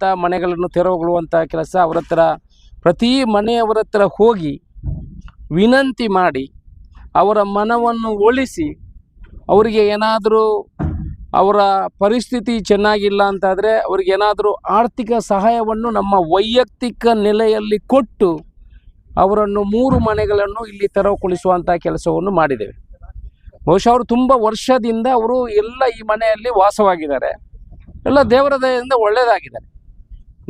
ಇರುವಂಥ ಮನೆಗಳನ್ನು ತೆರವುಗೊಳ್ಳುವಂಥ ಕೆಲಸ ಅವರ ಹತ್ರ. ಪ್ರತಿ ಮನೆಯವರ ಹತ್ರ ಹೋಗಿ ವಿನಂತಿ ಮಾಡಿ ಅವರ ಮನವನ್ನು ಒಲಿಸಿ ಅವರಿಗೆ ಏನಾದರೂ ಅವರ ಪರಿಸ್ಥಿತಿ ಚೆನ್ನಾಗಿಲ್ಲ ಅಂತಾದರೆ ಅವ್ರಿಗೆ ಏನಾದರೂ ಆರ್ಥಿಕ ಸಹಾಯವನ್ನು ನಮ್ಮ ವೈಯಕ್ತಿಕ ನೆಲೆಯಲ್ಲಿ ಕೊಟ್ಟು ಅವರನ್ನು ಮೂರು ಮನೆಗಳನ್ನು ಇಲ್ಲಿ ತೆರವುಗೊಳಿಸುವಂಥ ಕೆಲಸವನ್ನು ಮಾಡಿದ್ದೇವೆ. ಬಹುಶಃ ಅವರು ತುಂಬ ವರ್ಷದಿಂದ ಅವರು ಎಲ್ಲ ಈ ಮನೆಯಲ್ಲಿ ವಾಸವಾಗಿದ್ದಾರೆ. ಎಲ್ಲ ದೇವರ ದಯದಿಂದ ಒಳ್ಳೆಯದಾಗಿದ್ದಾರೆ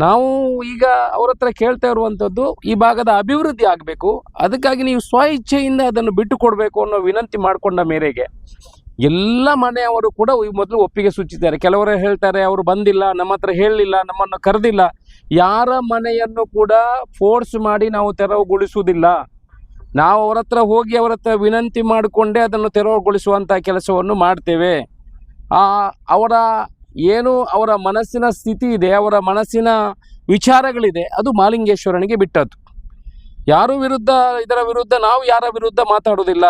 ನಾವು ಈಗ ಅವ್ರ ಹತ್ರ ಕೇಳ್ತಾ ಇರುವಂಥದ್ದು ಈ ಭಾಗದ ಅಭಿವೃದ್ಧಿ ಆಗಬೇಕು. ಅದಕ್ಕಾಗಿ ನೀವು ಸ್ವ ಇಚ್ಛೆಯಿಂದ ಅದನ್ನು ಬಿಟ್ಟು ಕೊಡಬೇಕು ಅನ್ನೋ ವಿನಂತಿ ಮಾಡಿಕೊಂಡ ಮೇರೆಗೆ ಎಲ್ಲ ಮನೆಯವರು ಕೂಡ ಮೊದಲು ಒಪ್ಪಿಗೆ ಸೂಚಿಸಿದ್ದಾರೆ. ಕೆಲವರು ಹೇಳ್ತಾರೆ, ಅವರು ಬಂದಿಲ್ಲ, ನಮ್ಮ ಹತ್ರ ಹೇಳಲಿಲ್ಲ, ನಮ್ಮನ್ನು ಕರೆದಿಲ್ಲ. ಯಾರ ಮನೆಯನ್ನು ಕೂಡ ಫೋರ್ಸ್ ಮಾಡಿ ನಾವು ತೆರವುಗೊಳಿಸುವುದಿಲ್ಲ. ನಾವು ಅವರ ಹತ್ರ ಹೋಗಿ ಅವರ ಹತ್ರ ವಿನಂತಿ ಮಾಡಿಕೊಂಡೇ ಅದನ್ನು ತೆರವುಗೊಳಿಸುವಂಥ ಕೆಲಸವನ್ನು ಮಾಡ್ತೇವೆ. ಆ ಅವರ ಏನು ಅವರ ಮನಸ್ಸಿನ ಸ್ಥಿತಿ ಇದೆ, ಅವರ ಮನಸ್ಸಿನ ವಿಚಾರಗಳಿದೆ, ಅದು ಮಾಲಿಂಗೇಶ್ವರನಿಗೆ ಬಿಟ್ಟದ್ದು. ಯಾರು ವಿರುದ್ಧ, ಇದರ ವಿರುದ್ಧ, ನಾವು ಯಾರ ವಿರುದ್ಧ ಮಾತಾಡೋದಿಲ್ಲ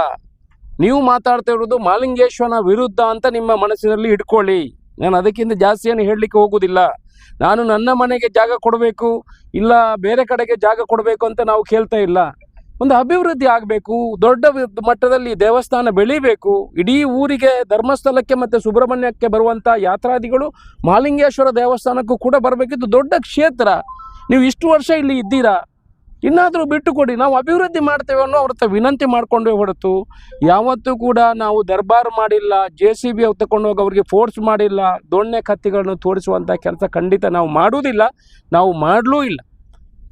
ನೀವು ಮಾತಾಡ್ತಾ ಇರೋದು ಮಾಲಿಂಗೇಶ್ವರನ ವಿರುದ್ಧ ಅಂತ ನಿಮ್ಮ ಮನಸ್ಸಿನಲ್ಲಿ ಇಟ್ಕೊಳ್ಳಿ ನಾನು ಅದಕ್ಕಿಂತ ಜಾಸ್ತಿ ಏನು ಹೇಳಲಿಕ್ಕೆ ಹೋಗುವುದಿಲ್ಲ. ನಾನು ನನ್ನ ಮನೆಗೆ ಜಾಗ ಕೊಡಬೇಕು, ಇಲ್ಲ ಬೇರೆ ಕಡೆಗೆ ಜಾಗ ಕೊಡಬೇಕು ಅಂತ ನಾವು ಕೇಳ್ತಾ ಇಲ್ಲ. ಒಂದು ಅಭಿವೃದ್ಧಿ ಆಗಬೇಕು, ದೊಡ್ಡ ಮಟ್ಟದಲ್ಲಿ ದೇವಸ್ಥಾನ ಬೆಳಿಬೇಕು. ಇಡೀ ಊರಿಗೆ ಧರ್ಮಸ್ಥಳಕ್ಕೆ ಮತ್ತು ಸುಬ್ರಹ್ಮಣ್ಯಕ್ಕೆ ಬರುವಂಥ ಯಾತ್ರಾದಿಗಳು ಮಾಲಿಂಗೇಶ್ವರ ದೇವಸ್ಥಾನಕ್ಕೂ ಕೂಡ ಬರಬೇಕಿದ್ದು ದೊಡ್ಡ ಕ್ಷೇತ್ರ. ನೀವು ಇಷ್ಟು ವರ್ಷ ಇಲ್ಲಿ ಇದ್ದೀರಾ? ಇನ್ನಾದರೂ ಬಿಟ್ಟು ಕೊಡಿ. ನಾವು ಅಭಿವೃದ್ಧಿ ಮಾಡ್ತೇವೆ ಅನ್ನೋ ಅವ್ರ ವಿನಂತಿ ಮಾಡ್ಕೊಂಡೇ ಹೊರತು ಯಾವತ್ತೂ ಕೂಡ ನಾವು ದರ್ಬಾರ್ ಮಾಡಿಲ್ಲ, ಜೆ ಸಿ ಬಿ ತಗೊಂಡೋಗಿ ಅವ್ರಿಗೆ ಫೋರ್ಸ್ ಮಾಡಿಲ್ಲ, ದೊಣ್ಣೆ ಕತ್ತಿಗಳನ್ನು ತೋರಿಸುವಂಥ ಕೆಲಸ ಖಂಡಿತ ನಾವು ಮಾಡುವುದಿಲ್ಲ. ನಾವು ಮಾಡಲೂ ಇಲ್ಲ.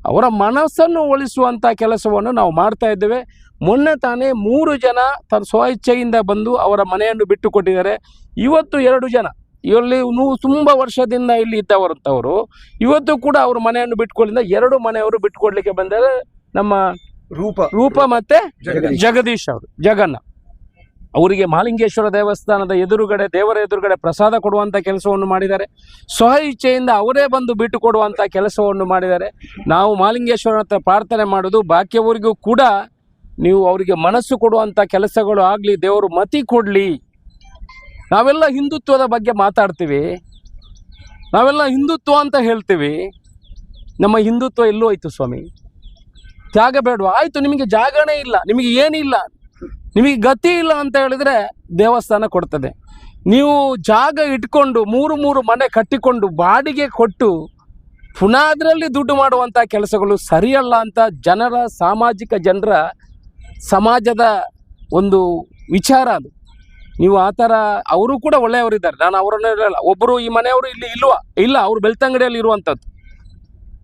ಅವರ ಮನಸ್ಸನ್ನು ಉಳಿಸುವಂಥ ಕೆಲಸವನ್ನು ನಾವು ಮಾಡ್ತಾ ಇದ್ದೇವೆ. ಮೊನ್ನೆ ತಾನೇ ಮೂರು ಜನ ತನ್ನ ಸ್ವಇಚ್ಛೆಯಿಂದ ಬಂದು ಅವರ ಮನೆಯನ್ನು ಬಿಟ್ಟು ಕೊಟ್ಟಿದ್ದಾರೆ ಇವತ್ತು ಎರಡು ಜನ. ಇಲ್ಲಿ ನೂ ತುಂಬ ವರ್ಷದಿಂದ ಇಲ್ಲಿ ಇದ್ದವರಂಥವರು. ಇವತ್ತು ಕೂಡ ಅವರು ಮನೆಯನ್ನು ಬಿಟ್ಕೊಳ್ಳಿಂದ ಎರಡು ಮನೆಯವರು ಬಿಟ್ಕೊಡ್ಲಿಕ್ಕೆ ಬಂದರೆ ನಮ್ಮ ರೂಪ. ರೂಪ ಮತ್ತೆ. ಜಗದೀಶ್ ಅವರು ಜಗನ್ನ. ಅವರಿಗೆ ಮಾಲಿಂಗೇಶ್ವರ ದೇವಸ್ಥಾನದ ಎದುರುಗಡೆ, ದೇವರ ಎದುರುಗಡೆ ಪ್ರಸಾದ ಕೊಡುವಂಥ ಕೆಲಸವನ್ನು ಮಾಡಿದ್ದಾರೆ. ಸ್ವ ಇಚ್ಛೆಯಿಂದ ಅವರೇ ಬಂದು ಬಿಟ್ಟು ಕೊಡುವಂಥ ಕೆಲಸವನ್ನು ಮಾಡಿದ್ದಾರೆ. ನಾವು ಮಾಲಿಂಗೇಶ್ವರನ ಹತ್ರ ಪ್ರಾರ್ಥನೆ ಮಾಡೋದು ಬಾಕಿಯವರಿಗೂ ಕೂಡ ನೀವು ಅವರಿಗೆ ಮನಸ್ಸು ಕೊಡುವಂಥ ಕೆಲಸಗಳು ಆಗಲಿ, ದೇವರು ಮತಿ ಕೊಡಲಿ. ನಾವೆಲ್ಲ ಹಿಂದುತ್ವದ ಬಗ್ಗೆ ಮಾತಾಡ್ತೀವಿ. ನಾವೆಲ್ಲ ಹಿಂದುತ್ವ ಅಂತ ಹೇಳ್ತೀವಿ. ನಮ್ಮ ಹಿಂದುತ್ವ ಎಲ್ಲೂ ಹೋಯ್ತು ಸ್ವಾಮಿ. ತ್ಯಾಗ ಬೇಡವಾ? ಆಯಿತು, ನಿಮಗೆ ಜಾಗನೇ ಇಲ್ಲ, ನಿಮಗೆ ಏನಿಲ್ಲ. ನಿಮಗೆ ಗತಿ ಇಲ್ಲ ಅಂತ ಹೇಳಿದ್ರೆ ದೇವಸ್ಥಾನ ಕೊಡ್ತದೆ. ನೀವು ಜಾಗ ಇಟ್ಕೊಂಡು ಮೂರು ಮೂರು ಮನೆ ಕಟ್ಟಿಕೊಂಡು ಬಾಡಿಗೆ ಕೊಟ್ಟು ಪುನಃ ಅದರಲ್ಲಿ ದುಡ್ಡು ಮಾಡುವಂಥ ಕೆಲಸಗಳು ಸರಿಯಲ್ಲ ಅಂತ ಜನರ, ಸಾಮಾಜಿಕ ಜನರ, ಸಮಾಜದ ಒಂದು ವಿಚಾರ ಅದು. ನೀವು ಆ ಥರ ಅವರು ಕೂಡ ಒಳ್ಳೆಯವರಿದ್ದಾರೆ ನಾನು ಅವರನ್ನ ಒಬ್ಬರು ಈ ಮನೆಯವರು ಇಲ್ಲಿ ಇಲ್ವಾ? ಇಲ್ಲ, ಅವರು ಬೆಳ್ತಂಗಡಿಯಲ್ಲಿ ಇರುವಂಥದ್ದು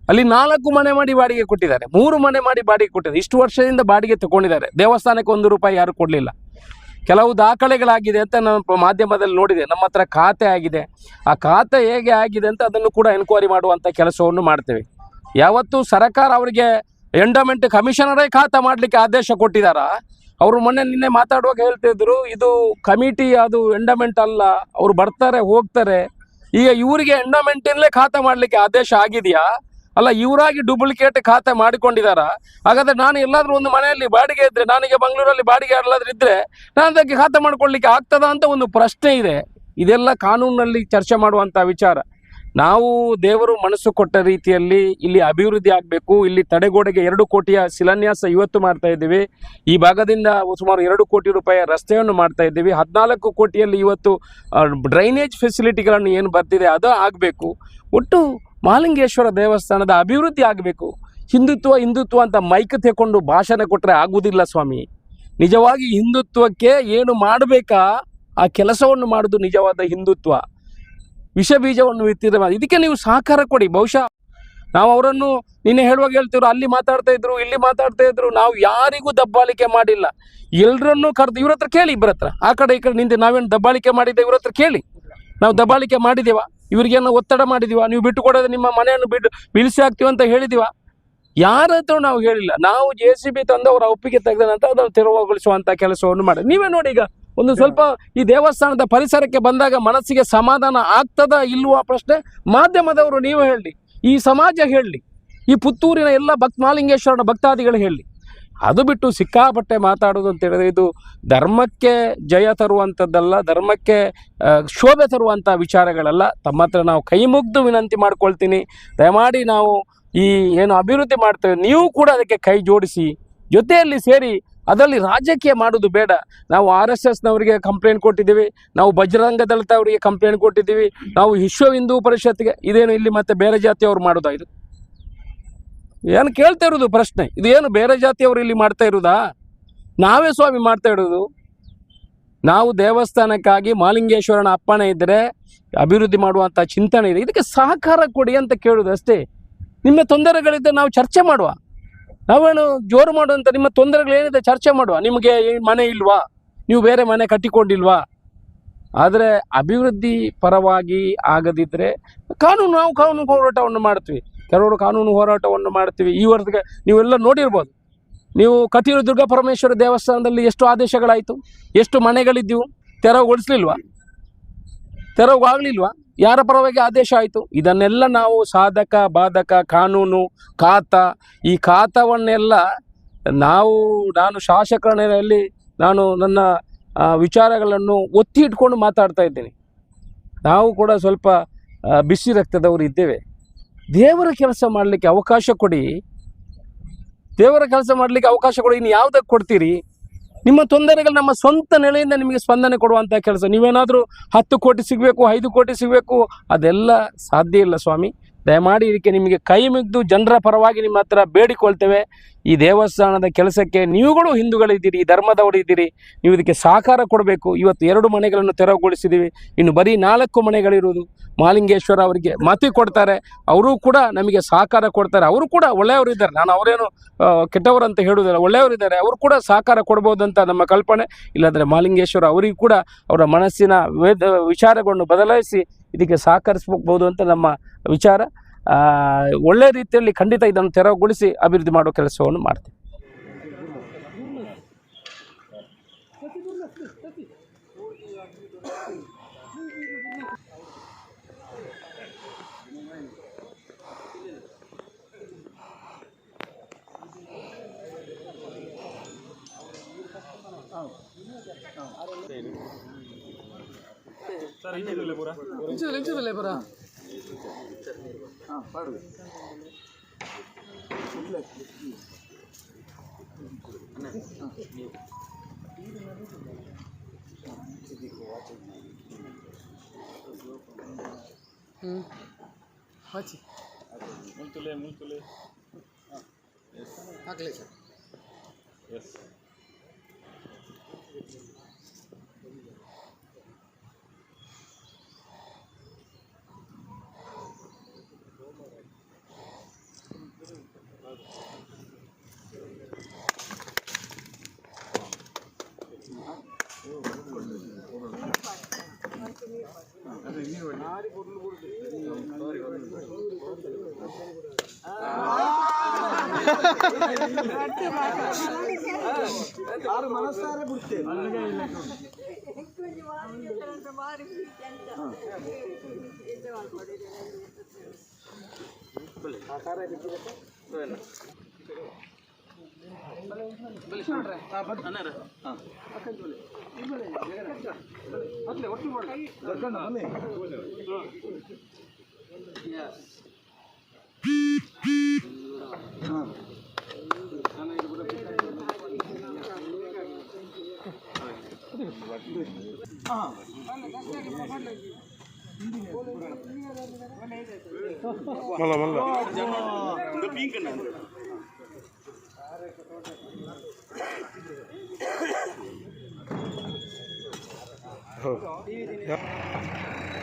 ಅಲ್ಲಿ ನಾಲ್ಕು ಮನೆ ಮಾಡಿ ಬಾಡಿಗೆ ಕೊಟ್ಟಿದ್ದಾರೆ. ಮೂರು ಮನೆ ಮಾಡಿ ಬಾಡಿಗೆ ಕೊಟ್ಟಿದ್ದಾರೆ. ಇಷ್ಟು ವರ್ಷದಿಂದ ಬಾಡಿಗೆ ತಗೊಂಡಿದ್ದಾರೆ. ದೇವಸ್ಥಾನಕ್ಕೆ ಒಂದು ರೂಪಾಯಿ ಯಾರು ಕೊಡಲಿಲ್ಲ. ಕೆಲವು ದಾಖಲೆಗಳಾಗಿದೆ ಅಂತ ನಾನು ಮಾಧ್ಯಮದಲ್ಲಿ ನೋಡಿದೆ. ನಮ್ಮ ಹತ್ರ ಖಾತೆ ಆಗಿದೆ. ಆ ಖಾತೆ ಹೇಗೆ ಆಗಿದೆ ಅಂತ ಅದನ್ನು ಕೂಡ ಎನ್ಕ್ವೈರಿ ಮಾಡುವಂಥ ಕೆಲಸವನ್ನು ಮಾಡ್ತೇವೆ. ಯಾವತ್ತು ಸರ್ಕಾರ ಅವರಿಗೆ ಎಂಡಮೆಂಟ್ ಕಮಿಷನರೇ ಖಾತೆ ಮಾಡಲಿಕ್ಕೆ ಆದೇಶ ಕೊಟ್ಟಿದ್ದಾರಾ? ಅವರು ಮೊನ್ನೆ ನಿನ್ನೆ ಮಾತಾಡುವಾಗ ಹೇಳ್ತಿದ್ರು ಇದು ಕಮಿಟಿ ಅದು ಎಂಡಮೆಂಟ್ ಅಲ್ಲ. ಅವರು ಬರ್ತಾರೆ, ಹೋಗ್ತಾರೆ. ಈಗ ಇವರಿಗೆ ಎಂಡಮೆಂಟಿನಲ್ಲೇ ಖಾತೆ ಮಾಡಲಿಕ್ಕೆ ಆದೇಶ ಆಗಿದೆಯಾ? ಅಲ್ಲ, ಇವರಾಗಿ ಡೂಪ್ಲಿಕೇಟ್ ಖಾತೆ ಮಾಡಿಕೊಂಡಿದಾರ. ಹಾಗಾದ್ರೆ ನಾನು ಎಲ್ಲಾದ್ರೂ ಒಂದು ಮನೆಯಲ್ಲಿ ಬಾಡಿಗೆ ಇದ್ರೆ ನನಗೆ ಬೆಂಗಳೂರಲ್ಲಿ ಬಾಡಿಗೆ ಎಲ್ಲಾದ್ರೂ ಇದ್ರೆ, ನಾನು ಅದಕ್ಕೆ ಖಾತೆ ಮಾಡ್ಕೊಳ್ಲಿಕ್ಕೆ ಆಗ್ತದ ಅಂತ ಒಂದು ಪ್ರಶ್ನೆ ಇದೆ. ಇದೆಲ್ಲ ಕಾನೂನಲ್ಲಿ ಚರ್ಚೆ ಮಾಡುವಂತ ವಿಚಾರ. ನಾವು ದೇವರು ಮನಸ್ಸು ಕೊಟ್ಟ ರೀತಿಯಲ್ಲಿ ಇಲ್ಲಿ ಅಭಿವೃದ್ಧಿ ಆಗಬೇಕು. ಇಲ್ಲಿ ತಡೆಗೋಡೆಗೆ ಎರಡು ಕೋಟಿಯ ಶಿಲಾನ್ಯಾಸ ಇವತ್ತು ಮಾಡ್ತಾ ಇದ್ದೀವಿ. ಈ ಭಾಗದಿಂದ ಸುಮಾರು ಎರಡು ಕೋಟಿ ರೂಪಾಯಿ ರಸ್ತೆಯನ್ನು ಮಾಡ್ತಾ ಇದ್ದೀವಿ. ಹದಿನಾಲ್ಕು ಕೋಟಿಯಲ್ಲಿ ಇವತ್ತು ಡ್ರೈನೇಜ್ ಫೆಸಿಲಿಟಿಗಳನ್ನು ಏನು ಬರ್ತಿದೆ ಅದು ಆಗಬೇಕು. ಒಟ್ಟು ಮಹಾಲಿಂಗೇಶ್ವರ ದೇವಸ್ಥಾನದ ಅಭಿವೃದ್ಧಿ ಆಗಬೇಕು. ಹಿಂದುತ್ವ ಹಿಂದುತ್ವ ಅಂತ ಮೈಕ್ ತೆಕೊಂಡು ಭಾಷಣ ಕೊಟ್ಟರೆ ಆಗುವುದಿಲ್ಲ ಸ್ವಾಮಿ. ನಿಜವಾಗಿ ಹಿಂದುತ್ವಕ್ಕೆ ಏನು ಮಾಡಬೇಕಾ? ಆ ಕೆಲಸವನ್ನು ಮಾಡೋದು ನಿಜವಾದ ಹಿಂದುತ್ವ. ವಿಷ ಬೀಜವನ್ನು ಇತ್ತಿದ್ರೆ ಇದಕ್ಕೆ ನೀವು ಸಹಕಾರ ಕೊಡಿ. ಬಹುಶಃ ನಾವು ಅವರನ್ನು ನಿನ್ನೆ ಹೇಳುವಾಗ ಹೇಳ್ತಿದ್ರು, ಅಲ್ಲಿ ಮಾತಾಡ್ತಾ ಇದ್ರು, ಇಲ್ಲಿ ಮಾತಾಡ್ತಾ ಇದ್ರು, ನಾವು ಯಾರಿಗೂ ದಬ್ಬಾಳಿಕೆ ಮಾಡಿಲ್ಲ. ಎಲ್ಲರನ್ನೂ ಕರೆದು, ಇವ್ರ ಕೇಳಿ ಇಬ್ಬರ ಹತ್ರ. ಆ ಕಡೆ ಈ ಕಡೆ ನಿಂತು ನಾವೇನು ದಬ್ಬಾಳಿಕೆ ಮಾಡಿದ್ದೆ, ಇವ್ರ ಹತ್ರ ಕೇಳಿ. ನಾವು ದಬ್ಬಾಳಿಕೆ ಮಾಡಿದೇವ ಇವ್ರಿಗೇನು ಒತ್ತಡ ಮಾಡಿದೀವ? ನೀವು ಬಿಟ್ಟು ಕೊಡೋದು ನಿಮ್ಮ ಮನೆಯನ್ನು ಬಿಟ್ಟು ಬಿಳಿಸಿ ಹಾಕ್ತೀವಿ ಅಂತ ಹೇಳಿದೀವ? ಯಾರ ಹತ್ರ ನಾವು ಹೇಳಿಲ್ಲ. ನಾವು ಜೆ ಸಿ ಬಿ ತಂದು ಅವರ ಒಪ್ಪಿಗೆ ತೆಗೆದ ನಂತರ ಅದನ್ನು ತೆರವುಗೊಳಿಸುವಂತ ಕೆಲಸವನ್ನು ಮಾಡಿ ನೀವೇ ನೋಡಿ ಈಗ, ಒಂದು ಸ್ವಲ್ಪ ಈ ದೇವಸ್ಥಾನದ ಪರಿಸರಕ್ಕೆ ಬಂದಾಗ ಮನಸ್ಸಿಗೆ ಸಮಾಧಾನ ಆಗ್ತದ ಇಲ್ವ ಪ್ರಶ್ನೆ ಮಾಧ್ಯಮದವರು ನೀವು ಹೇಳಿ, ಈ ಸಮಾಜ ಹೇಳಿ, ಈ ಪುತ್ತೂರಿನ ಎಲ್ಲ ಭಕ್ತ, ಮಾಲಿಂಗೇಶ್ವರನ ಭಕ್ತಾದಿಗಳು ಹೇಳಿ. ಅದು ಬಿಟ್ಟು ಸಿಕ್ಕಾಪಟ್ಟೆ ಮಾತಾಡೋದು ಅಂತ ಹೇಳಿದ್ರೆ ಇದು ಧರ್ಮಕ್ಕೆ ಜಯ ತರುವಂಥದ್ದಲ್ಲ, ಧರ್ಮಕ್ಕೆ ಶೋಭೆ ತರುವಂಥ ವಿಚಾರಗಳಲ್ಲ. ತಮ್ಮ ಹತ್ರ ನಾವು ಕೈ ಮುಗ್ದು ವಿನಂತಿ ಮಾಡ್ಕೊಳ್ತೀನಿ. ದಯಮಾಡಿ ನಾವು ಈ ಏನು ಅಭಿವೃದ್ಧಿ ಮಾಡ್ತೇವೆ, ನೀವು ಕೂಡ ಅದಕ್ಕೆ ಕೈ ಜೋಡಿಸಿ, ಜೊತೆಯಲ್ಲಿ ಸೇರಿ ಅದರಲ್ಲಿ ರಾಜಕೀಯ ಮಾಡೋದು ಬೇಡ. ನಾವು ಆರ್ ಎಸ್ ಎಸ್ನವರಿಗೆ ಕಂಪ್ಲೇಂಟ್ ಕೊಟ್ಟಿದ್ದೀವಿ, ನಾವು ಬಜರಂಗ ಅವರಿಗೆ ಕಂಪ್ಲೇಂಟ್ ಕೊಟ್ಟಿದ್ದೀವಿ, ನಾವು ವಿಶ್ವ ಹಿಂದೂ ಪರಿಷತ್ಗೆ ಇದೇನು ಇಲ್ಲಿ ಮತ್ತೆ ಬೇರೆ ಜಾತಿಯವರು ಮಾಡೋದಾ ಇದು? ಏನು ಕೇಳ್ತಾ ಇರೋದು ಪ್ರಶ್ನೆ? ಇದು ಏನು ಬೇರೆ ಜಾತಿಯವರು ಇಲ್ಲಿ ಮಾಡ್ತಾ ಇರೋದಾ? ನಾವೇ ಸ್ವಾಮಿ ಮಾಡ್ತಾ ಇರೋದು. ನಾವು ದೇವಸ್ಥಾನಕ್ಕಾಗಿ ಮಾಲಿಂಗೇಶ್ವರನ ಅಪ್ಪಣೆ ಇದ್ದರೆ ಅಭಿವೃದ್ಧಿ ಮಾಡುವಂಥ ಚಿಂತನೆ ಇದೆ. ಇದಕ್ಕೆ ಸಹಕಾರ ಕೊಡಿ ಅಂತ ಕೇಳೋದು ಅಷ್ಟೇ. ನಿಮ್ಮ ತೊಂದರೆಗಳಿದ್ದರೆ ನಾವು ಚರ್ಚೆ ಮಾಡುವ. ನಾವೇನು ಜೋರು ಮಾಡುವಂಥ ನಿಮ್ಮ ತೊಂದರೆಗಳೇನಿದೆ ಚರ್ಚೆ ಮಾಡುವ. ನಿಮಗೆ ಮನೆ ಇಲ್ವಾ? ನೀವು ಬೇರೆ ಮನೆ ಕಟ್ಟಿಕೊಂಡಿಲ್ವಾ? ಆದರೆ ಅಭಿವೃದ್ಧಿ ಪರವಾಗಿ ಆಗದಿದ್ದರೆ ಕಾನೂನು, ನಾವು ಕಾನೂನು ಹೋರಾಟವನ್ನು ಮಾಡ್ತೀವಿ. ಕೆಲವರು ಕಾನೂನು ಹೋರಾಟವನ್ನು ಮಾಡ್ತೀವಿ. ಈ ವರ್ಷಕ್ಕೆ ನೀವೆಲ್ಲ ನೋಡಿರ್ಬೋದು. ನೀವು ಕಟೀಲು ದುರ್ಗಾ ಪರಮೇಶ್ವರ ದೇವಸ್ಥಾನದಲ್ಲಿ ಎಷ್ಟು ಆದೇಶಗಳಾಯಿತು? ಎಷ್ಟು ಮನೆಗಳಿದ್ದವು ತೆರವುಗೊಳಿಸ್ಲಿಲ್ವಾ ತೆರವುಗಾಗಲಿಲ್ವಾ ಯಾರ ಪರವಾಗಿ ಆದೇಶ ಆಯಿತು? ಇದನ್ನೆಲ್ಲ ನಾವು ಸಾಧಕ, ಬಾಧಕ, ಕಾನೂನು, ಖಾತ, ಈ ಖಾತವನ್ನೆಲ್ಲ ನಾವು, ನಾನು ಶಾಸಕರಲ್ಲಿ ನಾನು ನನ್ನ ವಿಚಾರಗಳನ್ನು ಒತ್ತಿ ಇಟ್ಕೊಂಡು ಮಾತಾಡ್ತಾ ಇದ್ದೀನಿ. ನಾವು ಕೂಡ ಸ್ವಲ್ಪ ಬಿಸಿ ರಕ್ತದವರು ಇದ್ದೇವೆ. ದೇವರ ಕೆಲಸ ಮಾಡಲಿಕ್ಕೆ ಅವಕಾಶ ಕೊಡಿ. ದೇವರ ಕೆಲಸ ಮಾಡಲಿಕ್ಕೆ ಅವಕಾಶ ಕೊಡಿ. ಇನ್ನು ಯಾವುದಕ್ಕೆ ಕೊಡ್ತೀರಿ? ನಿಮ್ಮ ತೊಂದರೆಗಳು ನಮ್ಮ ಸ್ವಂತ ನೆಲೆಯಿಂದ ನಿಮಗೆ ಸ್ಪಂದನೆ ಕೊಡುವಂಥ ಕೆಲಸ. ನೀವೇನಾದರೂ ಹತ್ತು ಕೋಟಿ ಸಿಗಬೇಕು, ಐದು ಕೋಟಿ ಸಿಗಬೇಕು, ಅದೆಲ್ಲ ಸಾಧ್ಯ ಇಲ್ಲ ಸ್ವಾಮಿ. ದಯಮಾಡಿ ಇದಕ್ಕೆ ನಿಮಗೆ ಕೈ ಮುಗಿದು ಜನರ ಪರವಾಗಿ ನಿಮ್ಮ ಹತ್ರ ಬೇಡಿಕೊಳ್ತೇವೆ. ಈ ದೇವಸ್ಥಾನದ ಕೆಲಸಕ್ಕೆ ನೀವುಗಳು ಹಿಂದೂಗಳಿದ್ದೀರಿ, ಈ ಧರ್ಮದವರು ಇದ್ದೀರಿ, ನೀವು ಇದಕ್ಕೆ ಸಹಕಾರ ಕೊಡಬೇಕು. ಇವತ್ತು ಎರಡು ಮನೆಗಳನ್ನು ತೆರವುಗೊಳಿಸಿದ್ದೀವಿ. ಇನ್ನು ಬರೀ ನಾಲ್ಕು ಮನೆಗಳಿರುವುದು. ಮಾಲಿಂಗೇಶ್ವರ ಅವರಿಗೆ ಮತಿ ಕೊಡ್ತಾರೆ. ಅವರು ಕೂಡ ನಮಗೆ ಸಹಕಾರ ಕೊಡ್ತಾರೆ. ಅವರು ಕೂಡ ಒಳ್ಳೆಯವರು ಇದ್ದಾರೆ. ನಾನು ಅವರೇನು ಕೆಟ್ಟವರು ಅಂತ ಹೇಳುವುದಿಲ್ಲ. ಒಳ್ಳೆಯವರಿದ್ದಾರೆ ಅವರು ಕೂಡ ಸಹಕಾರ ಕೊಡ್ಬೋದಂತ ನಮ್ಮ ಕಲ್ಪನೆ. ಇಲ್ಲಾಂದರೆ ಮಾಲಿಂಗೇಶ್ವರ ಅವರಿಗೂ ಕೂಡ ಅವರ ಮನಸ್ಸಿನ ವೇದ, ವಿಚಾರಗಳನ್ನು ಬದಲಾಯಿಸಿ ಇದಕ್ಕೆ ಸಹಕರಿಸಬಹುದು ಅಂತ ನಮ್ಮ ವಿಚಾರ. ಒಳ್ಳೆ ರೀತಿಯಲ್ಲಿ ಖಂಡಿತ ಇದನ್ನು ತೆರವುಗೊಳಿಸಿ ಅಭಿವೃದ್ಧಿ ಮಾಡುವ ಕೆಲಸವನ್ನು ಮಾಡ್ತೀವಿ. ಹಚ್ಚಿ ಹಾಕ್ಲಿ ಸರ್ ಮನಸ್ಸಾರ ಬಿಡ್ತೇವೆ ಒಟ್ಟು ಮಾಡಿ ಹಾಂ మళ్ళా మళ్ళా Oh. Yeah.